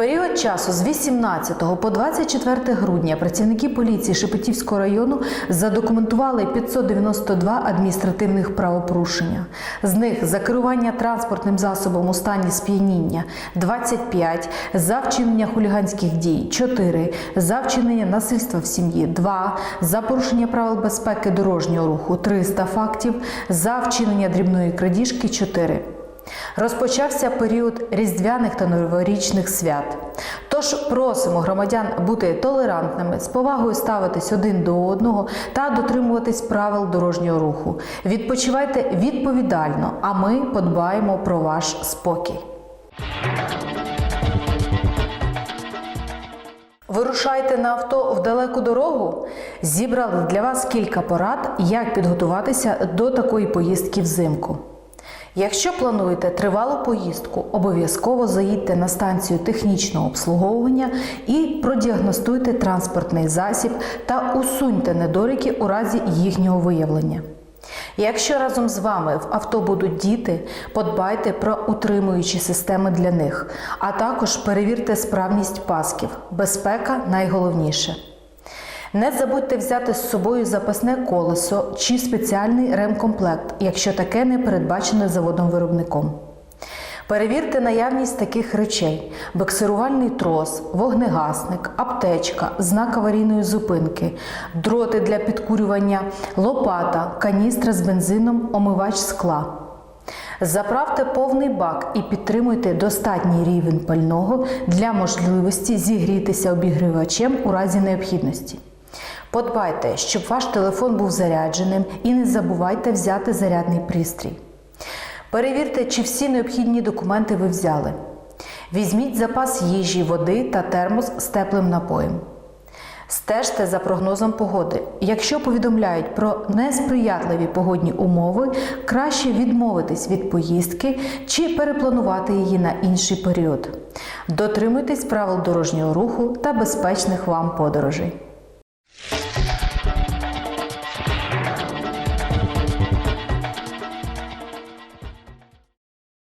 період часу з 18 по 24 грудня працівники поліції Шепетівського району задокументували 592 адміністративних правопорушення. З них за керування транспортним засобом у стані сп'яніння 25, за вчинення хуліганських дій 4, за вчинення насильства в сім'ї 2, за порушення правил безпеки дорожнього руху 300 фактів, за вчинення дрібної крадіжки 4. Розпочався період різдвяних та новорічних свят. Тож просимо громадян бути толерантними, з повагою ставитись один до одного та дотримуватись правил дорожнього руху. Відпочивайте відповідально, а ми подбаємо про ваш спокій. Вирушайте на авто в далеку дорогу. Зібрали для вас кілька порад, як підготуватися до такої поїздки взимку. Якщо плануєте тривалу поїздку, обов'язково заїдьте на станцію технічного обслуговування і продіагностуйте транспортний засіб та усуньте недоліки у разі їхнього виявлення. Якщо разом з вами в авто будуть діти, подбайте про утримуючі системи для них, а також перевірте справність пасків. Безпека найголовніше. Не забудьте взяти з собою запасне колесо чи спеціальний ремкомплект, якщо таке не передбачене заводом виробником. Перевірте наявність таких речей: боксирувальний трос, вогнегасник, аптечка, знак аварійної зупинки, дроти для підкурювання, лопата, каністра з бензином, омивач скла. Заправте повний бак і підтримуйте достатній рівень пального для можливості зігрітися обігрівачем у разі необхідності. Подбайте, щоб ваш телефон був зарядженим і не забувайте взяти зарядний пристрій. Перевірте, чи всі необхідні документи ви взяли. Візьміть запас їжі, води та термос з теплим напоєм. Стежте за прогнозом погоди. Якщо повідомляють про несприятливі погодні умови, краще відмовитись від поїздки чи перепланувати її на інший період. Дотримуйтесь правил дорожнього руху та безпечних вам подорожей.